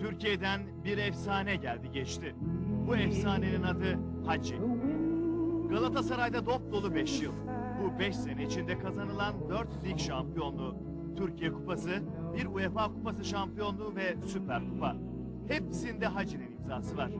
Türkiye'den bir efsane geldi geçti. Bu efsanenin adı Hacı. Galatasaray'da dop dolu 5 yıl. Bu 5 sene içinde kazanılan 4 lig şampiyonluğu, Türkiye Kupası, bir UEFA Kupası şampiyonluğu ve Süper Kupa. Hepsinde Hacı'nın imzası var.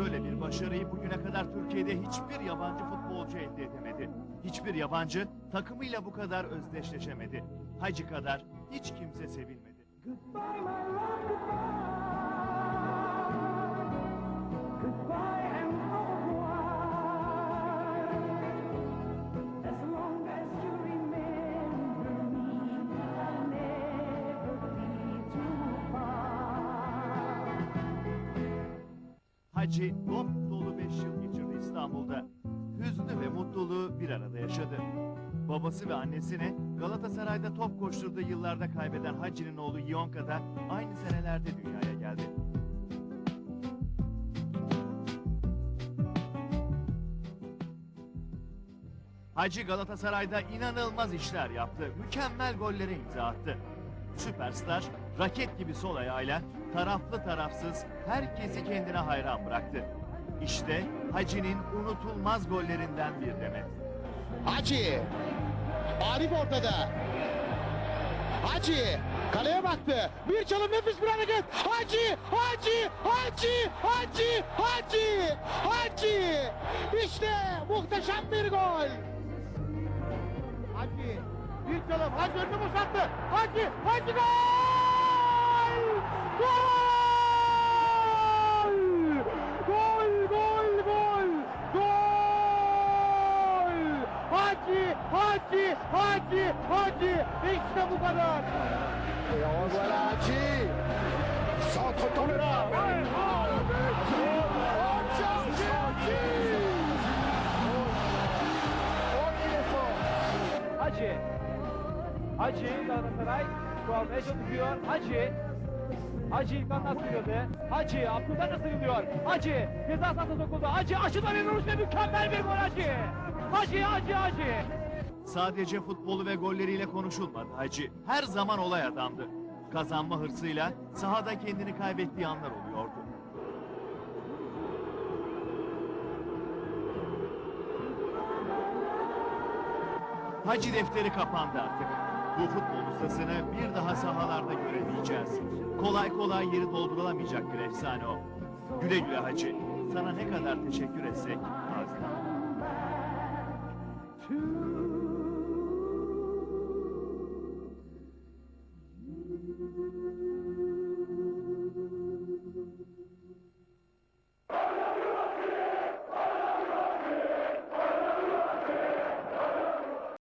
Böyle bir başarıyı bugüne kadar Türkiye'de hiçbir yabancı futbolcu elde edemedi. Hiçbir yabancı takımıyla bu kadar özdeşleşemedi. Hacı kadar hiç kimse sevilmedi. Goodbye, my love, goodbye. Hacı dop dolu 5 yıl geçirdi İstanbul'da. Hüznü ve mutluluğu bir arada yaşadı. Babası ve annesini Galatasaray'da top koşturduğu yıllarda kaybeden Hacı'nın oğlu Yonka da aynı senelerde dünyaya geldi. Hacı Galatasaray'da inanılmaz işler yaptı. Mükemmel gollere imza attı. Süperstar raket gibi sol ayağıyla taraflı tarafsız herkesi kendine hayran bıraktı. İşte Hacı'nin unutulmaz gollerinden bir demet. Hacı. Arif ortada. Hacı. Kaleye baktı. Bir çalım nefis bir hareket. Hacı. Hacı. Hacı. Hacı. Hacı. Hacı. İşte muhteşem bir gol. Hacı. Bir çalım. Hacı önünü boşalttı. Hacı. Hacı gol. Gol. Gol. Gol. Gol. Gol. Hacı. Hacı. Hacı. Hacı. İşte bu kadar. Et on revoit là Haji. Centre tourné là. Hacı. Hacı Galatasaray şu almaya çalışıyor. Hacı. Hacı İlkan'dan sıyrıldı. Hacı Abdülkan da sıyrılıyor. Hacı ceza sahasına sokuldu. Hacı aşıdan bir vuruş ve mükemmel bir gol Hacı. Hacı Hacı Hacı. Sadece futbolu ve golleriyle konuşulmadı Hacı. Her zaman olay adamdı. Kazanma hırsıyla sahada kendini kaybettiği anlar oluyordu. Hacı defteri kapandı artık. Bu futbol ustasını bir daha sahalarda göremeyeceğiz. Kolay kolay yeri doldurulamayacak bir efsane o. Güle güle Hacı. Sana ne kadar teşekkür etsek. To